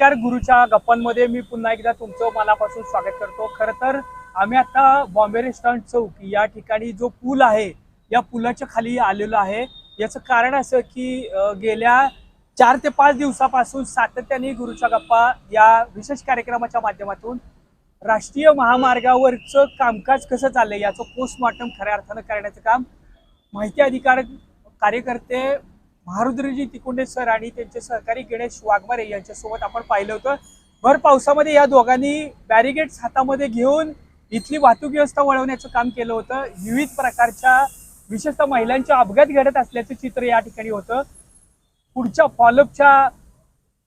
नमस्कार गुरुच्या गप्पांमध्ये मी पुन्हा एकदा तुमचं मनापासून स्वागत करतो. खरं तर आम्ही आता बॉम्बे रेस्टॉरंट चौक या ठिकाणी जो पूल आहे या पुलाच्या खाली आलेलो आहे. याचं कारण असं की गेल्या चार ते पाच दिवसापासून सातत्याने गुरुच्या गप्पा या विशेष कार्यक्रमाच्या माध्यमातून राष्ट्रीय महामार्गावरचं कामकाज कसं चाललंय याचं पोस्टमॉर्टम खऱ्या अर्थानं करण्याचं काम माहिती अधिकार कार्यकर्ते महारुद्रजी तिकुंडे सर आणि त्यांचे सहकारी गणेश वाघमारे यांच्यासोबत आपण पाहिलं होतं. भर पावसामध्ये या दोघांनी बॅरिगेड्स हातामध्ये घेऊन इथली वाहतूक व्यवस्था वळवण्याचं काम केलं होतं. विविध प्रकारच्या विशेषतः महिलांच्या अपघात घडत असल्याचं चित्र या ठिकाणी होतं. पुढच्या फॉलोअपच्या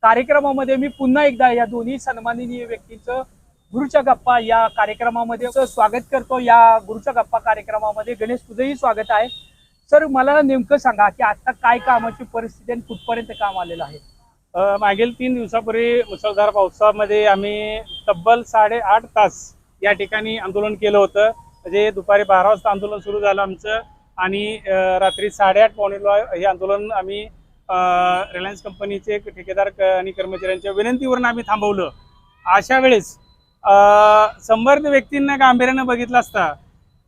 कार्यक्रमामध्ये मी पुन्हा एकदा या दोन्ही सन्माननीय व्यक्तींचं गुरुच्या गप्पा या कार्यक्रमामध्ये स्वागत करतो. या गुरुच्या गप्पा कार्यक्रमामध्ये गणेश तुझंही स्वागत आहे. सर मला नेमकं सांगा की आता काय कामाची परिस्थिती आणि कुठपर्यंत काम आलेलं आहे? अ, मागील तीन दिवसापूर्वी मुसळधार पावसामध्ये आम्ही तब्बल साडेआठ तास या ठिकाणी आंदोलन केलं होतं. म्हणजे दुपारी बारा वाजता आंदोलन सुरू झालं आमचं आणि अ, रात्री साडेआठ पावणेला हे आंदोलन आम्ही रिलायन्स कंपनीचे ठेकेदार क- आणि कर्मचाऱ्यांच्या विनंतीवरून आम्ही थांबवलं. अशा वेळेस अ, संबंधित व्यक्तींना गांभीर्यानं बघितलं असता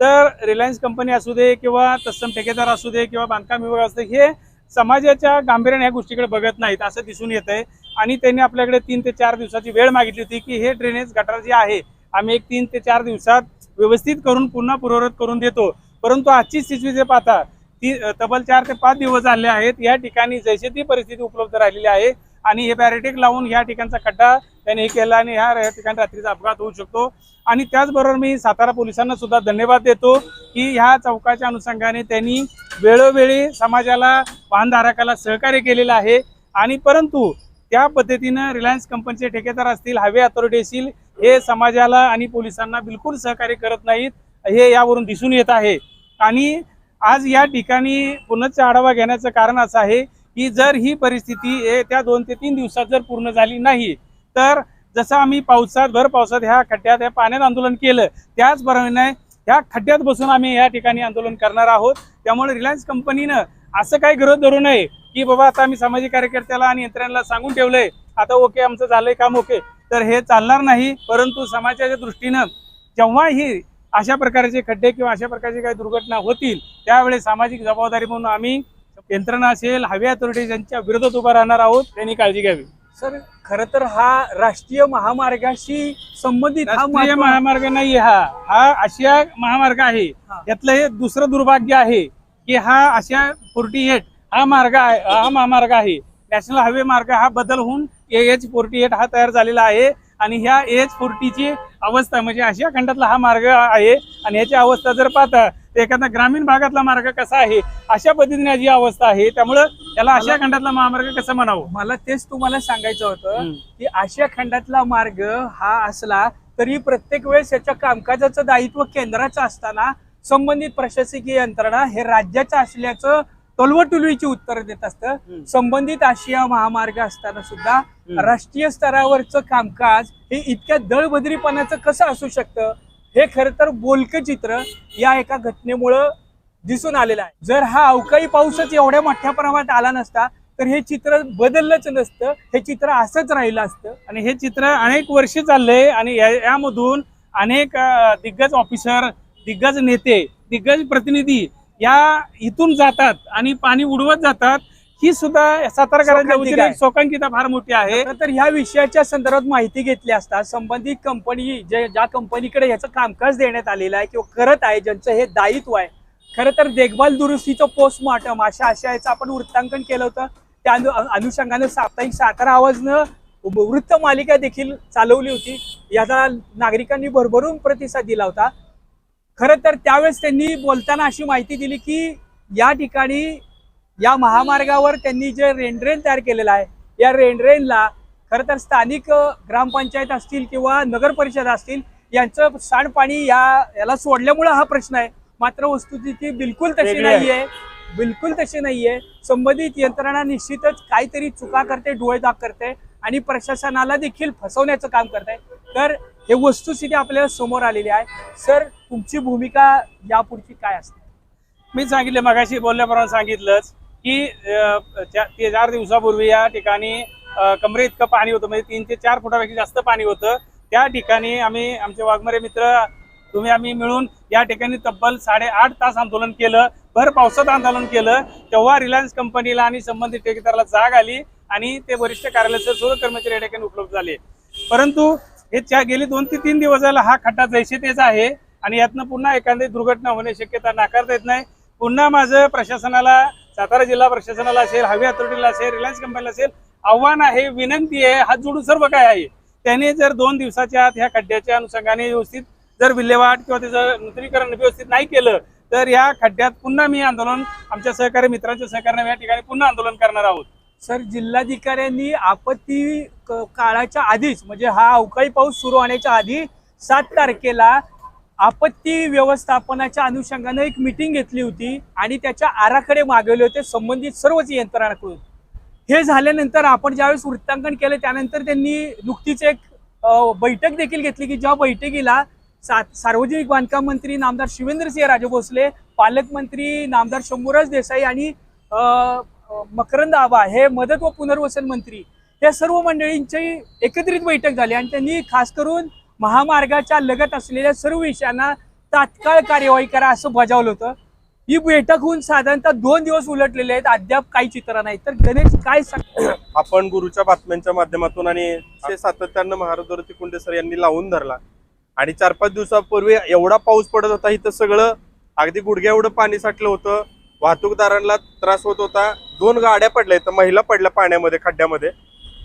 तर रिलायन्स कंपनी असू दे किंवा तत्सम ठेकेदार असू दे किंवा बांधकाम विभाग असू दे हे समाजाच्या गांभीर्याने ह्या गोष्टीकडे बघत नाहीत असं दिसून येत आहे आणि त्यांनी आपल्याकडे तीन ते चार दिवसाची वेळ मागितली होती की हे ड्रेनेज गटार जे आहे आम्ही एक तीन ते चार दिवसात व्यवस्थित करून पुन्हा पूर्ववत करून देतो. परंतु आजची स्थिती जे पाहता ती तब्बल चार ते पाच दिवस झाले आहेत. या ठिकाणी जैसे ती परिस्थिती उपलब्ध राहिलेली आहे. आणि हे पॅरेटिक लावून ह्या ठिकाणचा खड्डा त्यांनी हे केला आणि ह्या ठिकाणी रात्रीचा अपघात होऊ शकतो. आणि त्याचबरोबर मी सातारा पोलिसांना सुद्धा धन्यवाद देतो की ह्या चौकाच्या अनुषंगाने त्यांनी वेळोवेळी समाजाला वाहनधारकाला सहकार्य केलेलं आहे. आणि परंतु त्या पद्धतीनं रिलायन्स कंपनीचे ठेकेदार असतील हायवे अथॉरिटी असतील हे समाजाला आणि पोलिसांना बिलकुल सहकार्य करत नाहीत हे यावरून दिसून येत आहे. आणि आज या ठिकाणी पुनश्च आढावा घेण्याचं कारण असं आहे की जर ही परिस्थिती त्या दोन ते तीन दिवसात जर पूर्ण झाली नाही तर जसं आम्ही पावसात भर पावसात ह्या खड्ड्यात ह्या पाण्यात आंदोलन केलं त्याचप्रमाणे ह्या खड्ड्यात बसून आम्ही या ठिकाणी आंदोलन करणार आहोत. त्यामुळे रिलायन्स कंपनीनं असं काही गरज धरू नये की बाबा आता आम्ही सामाजिक कार्यकर्त्याला आणि यंत्रणाला सांगून ठेवलंय आता ओके आमचं झालंय काम ओके तर हे चालणार नाही. परंतु समाजाच्या दृष्टीनं जेव्हाही अशा प्रकारचे खड्डे किंवा अशा प्रकारची काही दुर्घटना होतील त्यावेळेस सामाजिक जबाबदारी म्हणून आम्ही यंत्रणा असेल हवे अथॉरिटी यांच्या विरोधात उभा राहणार आहोत त्यांनी काळजी घ्यावी. सर खरं तर हा राष्ट्रीय महामार्गाशी संबंधित हा राष्ट्रीय महामार्ग नाही हा. हा आशिया महामार्ग आहे. यातलं हे दुसरं दुर्भाग्य आहे की हा आशिया फोर्टी एट हा मार्ग आहे हा महामार्ग आहे. नॅशनल हायवे मार्ग हा बदल होऊन एच फोर्टी एट हा तयार झालेला आहे आणि ह्या एच फोर्टीची अवस्था म्हणजे आशिया खंडातला हा मार्ग आहे आणि ह्याची अवस्था जर पाहता तर एखादा ग्रामीण भागातला मार्ग कसा आहे अशा पद्धतीने याची अवस्था आहे त्यामुळं याला आशिया खंडातला महामार्ग कसं म्हणावं मला तेच तुम्हाला सांगायचं होतं. की आशिया खंडातला मार्ग हा असला तरी प्रत्येक वेळेस याच्या कामकाजाचं दायित्व केंद्राचं असताना संबंधित प्रशासकीय यंत्रणा हे राज्याचं असल्याचं टोलवटुलवीची उत्तर देत असतं. संबंधित आशिया महामार्ग असताना सुद्धा. राष्ट्रीय स्तरावरचं कामकाज हे इतक्या दळबद्रीपणाचं कसं असू शकतं हे खरं तर बोलकं चित्र या एका घटनेमुळं दिसून आलेलं आहे. जर हा अवकाळी पाऊसच एवढ्या मोठ्या प्रमाणात आला नसता तर हे चित्र बदललंच नसतं. हे चित्र असंच राहिलं असतं. आणि हे चित्र अनेक वर्षे चाललंय आणि या- यामधून अनेक दिग्गज ऑफिसर दिग्गज नेते दिग्गज प्रतिनिधी या इथून जातात आणि पाणी उडवत जातात. ही सुद्धा सातारकरांच्या वतीने शोकांकिता फार मोठी आहे. तर ह्या विषयाच्या संदर्भात माहिती घेतली असता संबंधित कंपनी जे ज्या कंपनीकडे याचं कामकाज देण्यात आलेलं आहे किंवा करत आहे ज्यांचं हे दायित्व आहे खरं तर देखभाल दुरुस्तीचं पोस्टमॉर्टम अशा आशयाचं आपण वृत्तांकन केलं होतं. त्या अनु- अनुषंगानं साप्ताहिक सातारा आवाजनं वृत्त मालिका देखील चालवली होती. याचा नागरिकांनी भरभरून प्रतिसाद दिला होता. खरं तर त्यावेळेस त्यांनी बोलताना अशी माहिती दिली की या ठिकाणी या महामार्गावर त्यांनी जे रेनड्रेन तयार केलेला आहे या रेनड्रेनला खरं तर स्थानिक ग्रामपंचायत असतील किंवा नगर परिषद असतील यांचं सांडपाणी या याला सोडल्यामुळे हा प्रश्न आहे. मात्र वस्तुस्थिती बिलकुल तशी आहे. नाहीये. बिलकुल तशी नाहीये. संबंधित यंत्रणा निश्चितच काहीतरी चुका करते डोळेदाग करते आणि प्रशासनाला देखील फसवण्याचं काम करते. तर हे वस्तुस्थिती आपल्याला समोर आलेली आहे. सर तुमची भूमिका यापुढची काय असते? मी सांगितलं मगाशी बोलल्याप्रमाणे सांगितलंच. की ते चार दिवसापूर्वी या ठिकाणी कमरे इतकं पाणी होतं म्हणजे तीन ते चार फुटापेक्षा जास्त पाणी होतं. त्या ठिकाणी आम्ही आमचे वाघमारे मित्र तुम्ही आम्ही मिळून या ठिकाणी तब्बल साडेआठ तास आंदोलन केलं. भर पावसात आंदोलन केलं. तेव्हा रिलायन्स कंपनीला आणि संबंधित ठेकेदाराला जाग आली आणि ते वरिष्ठ कार्यालयाचे सर्व कर्मचारी या ठिकाणी उपलब्ध झाले. परंतु हे च्या गेली दोन ते तीन दिवस झाला हा खड्डा जैसेतेचा आहे आणि यातनं पुन्हा एखादी दुर्घटना होण्याची शक्यता नाकारता येत नाही. पुन्हा माझं प्रशासनाला सातारा जिल्हा प्रशासनाला असेल हवी अथॉरिटीला असेल रिलायन्स कंपनीला असेल आव्हान आहे विनंती आहे हात जोडून सर्व काय आहे त्याने जर दोन दिवसाच्या आत ह्या खड्ड्याच्या अनुषंगाने व्यवस्थित जर विल्हेवाट किंवा त्याचं नूतनीकरण व्यवस्थित नाही केलं तर या खड्ड्यात पुन्हा मी आंदोलन आमच्या सहकारी मित्रांच्या सहकार्याने या ठिकाणी पुन्हा आंदोलन करणार आहोत. सर जिल्हाधिकाऱ्यांनी आपत्ती काळाच्या आधीच म्हणजे हा अवकाळी पाऊस सुरू होण्याच्या आधी सात तारखेला आपत्ती व्यवस्थापनाच्या अनुषंगानं एक मिटिंग घेतली होती आणि त्याच्या आराखडे मागवले होते संबंधित सर्वच यंत्रणाकडून. हे झाल्यानंतर आपण ज्यावेळेस वृत्तांकन केलं त्यानंतर त्यांनी नुकतीच एक बैठक देखील घेतली की ज्या बैठकीला सा सार्वजनिक बांधकाम मंत्री नामदार शिवेंद्रसिंह राजे भोसले पालकमंत्री नामदार शंभूराज देसाई आणि मकरंद आबा हे मदत व पुनर्वसन मंत्री या सर्व मंडळींची एकत्रित बैठक झाली आणि त्यांनी खास करून महामार्गाच्या लगत असलेल्या सर्व विषयांना तात्काळ कार्यवाही करा असं बजावलं होतं. ही बैठक होऊन साधारणतः दोन दिवस उलटलेले आहेत. अद्याप काही चित्र नाही. तर गणेश काय सांग आपण गुरुच्या बातम्यांच्या माध्यमातून आणि सातत्यानं महाराजवरती कुंडे सर यांनी लावून धरला. आणि चार पाच दिवसापूर्वी एवढा पाऊस पडत होता इथं सगळं अगदी गुडघ्या एवढं पाणी साठलं होतं. वाहतूकदारांना त्रास होत होता. दोन गाड्या पडल्या. इथं महिला पडल्या पाण्यामध्ये खड्ड्यामध्ये.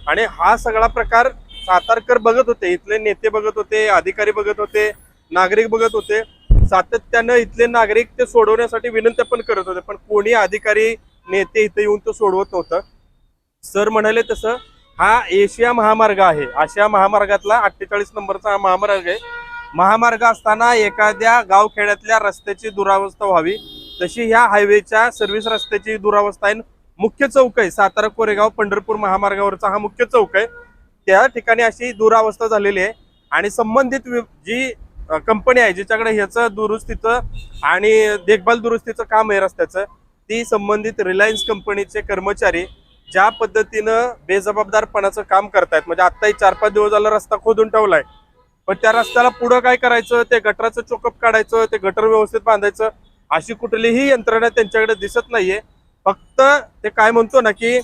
आणि हा सगळा प्रकार सातारकर बघत होते इथले नेते बघत होते अधिकारी बघत होते नागरिक बघत होते. सातत्यानं इथले नागरिक ते सोडवण्यासाठी विनंती पण करत होते पण कोणी अधिकारी नेते इथे येऊन तो सोडवत नव्हतं. सर म्हणाले तसं हा एशिया महामार्ग आहे आशिया महामार्गातला अठ्ठेचाळीस नंबरचा हा महामार्ग आहे. महामार्ग असताना एखाद्या गावखेड्यातल्या रस्त्याची दुरावस्था व्हावी. तशी ह्या हायवेच्या सर्व्हिस रस्त्याची दुरावस्था आहे. मुख्य चौक आहे सातारा कोरेगाव पंढरपूर महामार्गावरचा हा मुख्य चौक आहे. त्या ठिकाणी अशी दुरावस्था झालेली आहे. आणि संबंधित जी कंपनी आहे जिच्याकडे ह्याचं दुरुस्तीचं आणि देखभाल दुरुस्तीचं काम आहे रस्त्याचं ती संबंधित रिलायन्स कंपनीचे कर्मचारी ज्या पद्धतीनं बेजबाबदारपणाचं काम करतायत. म्हणजे आत्ताही चार पाच दिवस झाला रस्ता खोदून ठेवलाय. पण त्या रस्त्याला पुढं काय करायचं? ते गटराचं चोकअप काढायचं ते गटर व्यवस्थित बांधायचं अशी कुठलीही यंत्रणा त्यांच्याकडे दिसत नाहीये. फक्त ते काय म्हणतो ना की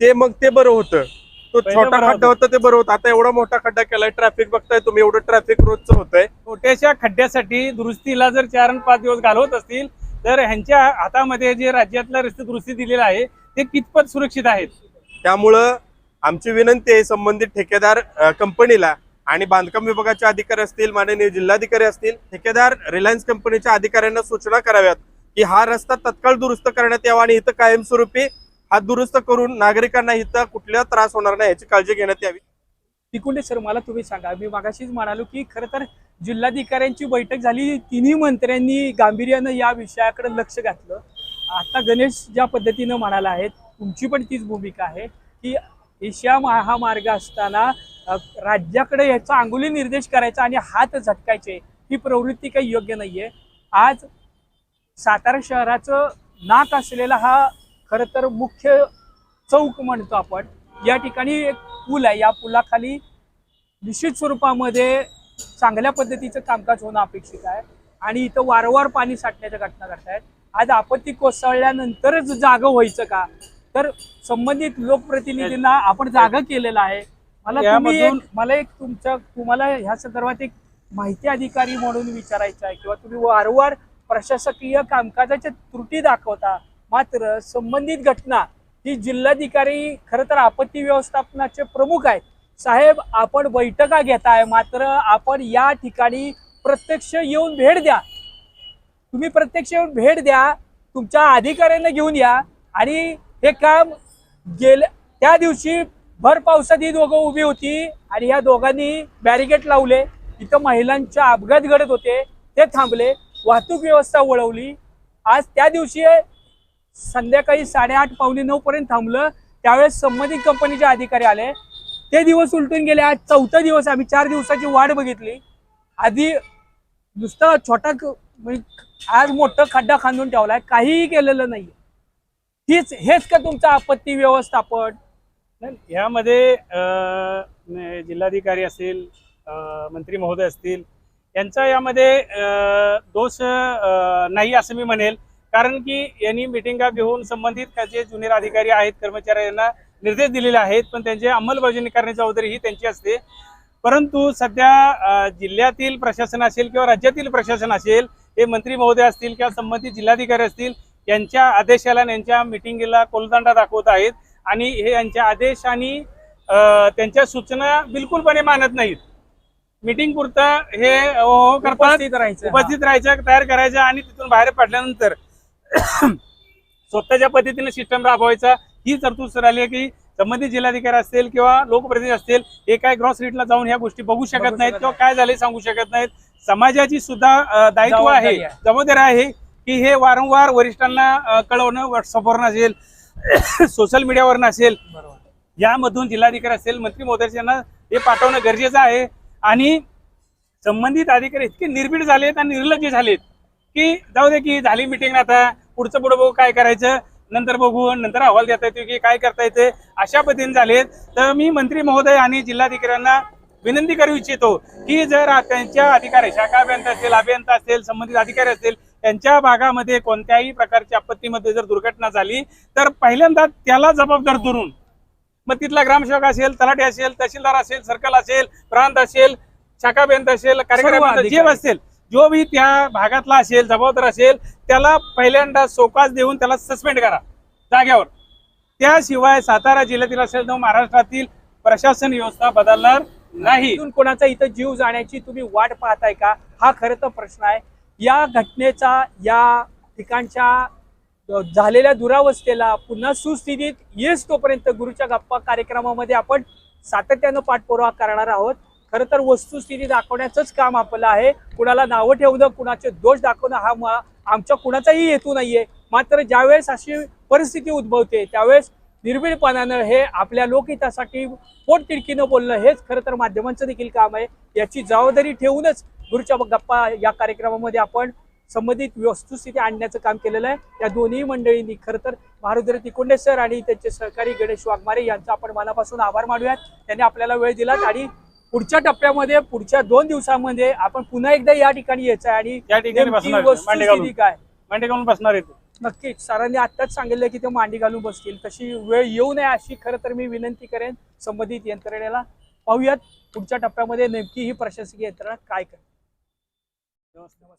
ते मग ते बरं होतं. तो छोटा खड्डा होता ते बरं होतं. आता एवढा मोठा खड्डा केलाय ट्रॅफिक बघताय तुम्ही एवढं ट्रॅफिक रोजचं होतंय. छोट्याशा खड्ड्यासाठी दुरुस्तीला जर चार आणि पाच दिवस घालवत असतील तर ह्यांच्या हातामध्ये जे राज्यातलं रस्ते दुरुस्ती दिलेलं आहे ते कितपत सुरक्षित आहेत? त्यामुळं आमची विनंती आहे संबंधित ठेकेदार कंपनीला आणि बांधकाम विभागाचे अधिकारी असतील माननीय जिल्हाधिकारी असतील ठेकेदार रिलायन्स कंपनीच्या अधिकाऱ्यांना सूचना कराव्यात की हा रस्ता तत्काळ दुरुस्त करण्यात यावा आणि इथं कायमस्वरूपी हा दुरुस्त करून नागरिकांना इथं कुठला त्रास होणार नाही याची काळजी घेण्यात यावी. तिकुंडे सर मला तुम्ही सांगा. मी मागाशीच म्हणालो की खरं तर जिल्हाधिकाऱ्यांची बैठक झाली. तिन्ही मंत्र्यांनी गांभीर्यानं या विषयाकडे लक्ष घातलं. आता गणेश ज्या पद्धतीनं म्हणाला आहे तुमची पण तीच भूमिका आहे की एशिया महामार्ग असताना राज्याकडे याचा अंगुली निर्देश करायचा आणि हात झटकायचे ही प्रवृत्ती काही योग्य नाहीये. आज सातारा शहराचं नाक असलेला हा खरं तर मुख्य चौक म्हणतो आपण. या ठिकाणी एक पूल आहे. या पुलाखाली निश्चित स्वरूपामध्ये चांगल्या पद्धतीचं कामकाज होणं अपेक्षित आहे. आणि इथं वारंवार पाणी साठण्याच्या घटना घडत आहेत आज आपत्ती कोसळल्यानंतरच जागं व्हायचं का? तर संबंधित लोकप्रतिनिधींना आपण जागा केलेलं आहे. मला मला एक तुमच्या तुम्हाला ह्या संदर्भात एक माहिती अधिकारी म्हणून विचारायचं आहे किंवा तुम्ही वारंवार प्रशासकीय कामकाजाच्या त्रुटी दाखवता. मात्र संबंधित घटना ही जिल्हाधिकारी खरं तर आपत्ती व्यवस्थापनाचे प्रमुख आहेत. साहेब आपण बैठका घेताय मात्र आपण या ठिकाणी प्रत्यक्ष येऊन भेट द्या. तुम्ही प्रत्यक्ष येऊन भेट द्या तुमच्या अधिकाऱ्यांना घेऊन या आणि हे काम गेल्या त्या दिवशी भर पावसात ही दोघं उभी होती आणि या दोघांनी बॅरिकेड लावले. इथं महिलांचे अपघात घडत होते ते थांबले वाहतूक व्यवस्था वळवली. आज त्या दिवशी संध्याकाळी साडेआठ पावणे नऊ पर्यंत थांबलं. त्यावेळेस संबंधित कंपनीचे अधिकारी आले. ते दिवस उलटून गेले. आज चौथा दिवस आम्ही चार दिवसाची वाट बघितली. आधी नुसता छोटा म्हणजे आज मोठं खड्डा खांदून ठेवलाय. काहीही केलेलं नाही हीच हेच का तुमचं आपत्ती व्यवस्थापन? यामध्ये जिल्हाधिकारी असतील मंत्री महोदय असतील यांचा यामध्ये दोष नाही असं मी म्हणेल. कारण की यांनी मिटिंगा घेऊन संबंधित जे ज्युनियर अधिकारी आहेत कर्मचारी यांना निर्देश दिलेले आहेत पण त्यांची अंमलबजावणी करण्याची जबाबदारी ही त्यांची असते. परंतु सध्या जिल्ह्यातील प्रशासन असेल किंवा राज्यातील प्रशासन असेल हे मंत्री महोदय असतील किंवा संबंधित जिल्हाधिकारी असतील यांच्या आदेशाला यांच्या मिटिंगला कोलदंडा दाखवत आहेत आणि हे यांच्या आदेश आणि त्यांच्या सूचना बिलकुलपणे मानत नाहीत. मीटिंग पुरतं हे करतात उपस्थित राहायचं तयार करायचं आणि तिथून बाहेर पडल्यानंतर स्वतःच्या पद्धतीने सिस्टम राबवायचा. ही तरतूद सर आली आहे की संबंधित जिल्हाधिकारी असतील किंवा लोकप्रतिनिधी असतील हे काय ग्रॉस रेटला जाऊन ह्या गोष्टी बघू शकत नाहीत किंवा काय झाले सांगू शकत नाहीत. समाजाची सुद्धा दायित्व आहे जबाबदारी आहे. की हे वारंवार वरिष्ठांना कळवणं व्हॉट्सअपवर असेल सोशल मीडियावर बरोबर. यामधून जिल्हाधिकारी असेल मंत्री महोदय यांना हे पाठवणं गरजेचं आहे. आणि संबंधित अधिकारी इतके निर्भीड झालेत आणि निर्लज्ज झालेत. की जाऊ दे की झाली मिटिंग आता. पुढचं पुढं बघू काय करायचं. नंतर बघू नंतर अहवाल देता येतो की काय करता येते अशा पद्धतीने झालेत. तर मी मंत्री महोदय आणि जिल्हाधिकाऱ्यांना विनंती करू इच्छितो की जर त्यांच्या अधिकारी शाखा अभियंता असतील अभियंता असतील संबंधित अधिकारी असतील त्यांच्या भागामध्ये कोणत्याही प्रकारच्या आपत्तीमध्ये जर दुर्घटना झाली तर पहिल्यांदा त्याला जबाबदार धरून मग तिथला ग्रामसेवक असेल तलाठी असेल तहसीलदार असेल सर्कल असेल प्रांत असेल शाखा बेंत असेल कार्यक्रम अभियंता, जे. असेल जो बी त्या भागातला असेल जबाबदार असेल त्याला पहिल्यांदा सोकास देऊन त्याला सस्पेंड करा. जाग्यावर त्याशिवाय सातारा जिल्ह्यातील असेल तर महाराष्ट्रातील प्रशासन व्यवस्था बदलणार नाही. कोणाचा इथं जीव जाण्याची तुम्ही वाट पाहताय का? हा खरं तर प्रश्न आहे. या घटनेचा या ठिकाणच्या झालेल्या दुरावस्थेला पुन्हा सुस्थितीत येस तोपर्यंत गुरुच्या गप्पा कार्यक्रमामध्ये आपण सातत्यानं पाठपुरावा करणार आहोत. खरं तर वस्तुस्थिती दाखवण्याचंच काम आपलं आहे. कुणाला नावं ठेवणं कुणाचे दोष दाखवणं हा मा- आमच्या कुणाचाही हेतू नाहीये. मात्र ज्यावेळेस अशी परिस्थिती उद्भवते त्यावेळेस निर्भीडपणानं हे आपल्या लोकहितासाठी पोटतिडकीनं बोलणं हेच खरं तर माध्यमांचं देखील काम आहे. याची जबाबदारी ठेवूनच गुरुच्या गप्पा या कार्यक्रमामध्ये आपण संबंधित वस्तुस्थिती आणण्याचं काम केलेलं आहे. या दोन्ही मंडळींनी खरं तर महारुद्र तिकोंडे सर आणि त्यांचे सहकारी गणेश वाघमारे यांचा आपण मनापासून आभार मानूयात. त्यांनी आपल्याला वेळ दिलात आणि पुढच्या टप्प्यामध्ये पुढच्या दोन दिवसामध्ये आपण पुन्हा एकदा या ठिकाणी यायचं आहे आणि या ठिकाणी नेमकी बसणार आहेत, मांडी घालून. काय? मांडे घालून बसणार आहेत नक्कीच. सरांनी आत्ताच सांगितलं की ते मांडी घालून बसतील. तशी वेळ येऊ नये अशी खरं तर मी विनंती करेन संबंधित यंत्रणेला. पाहूयात पुढच्या टप्प्यामध्ये नेमकी ही प्रशासकीय यंत्रणा काय करते. नमस्कार.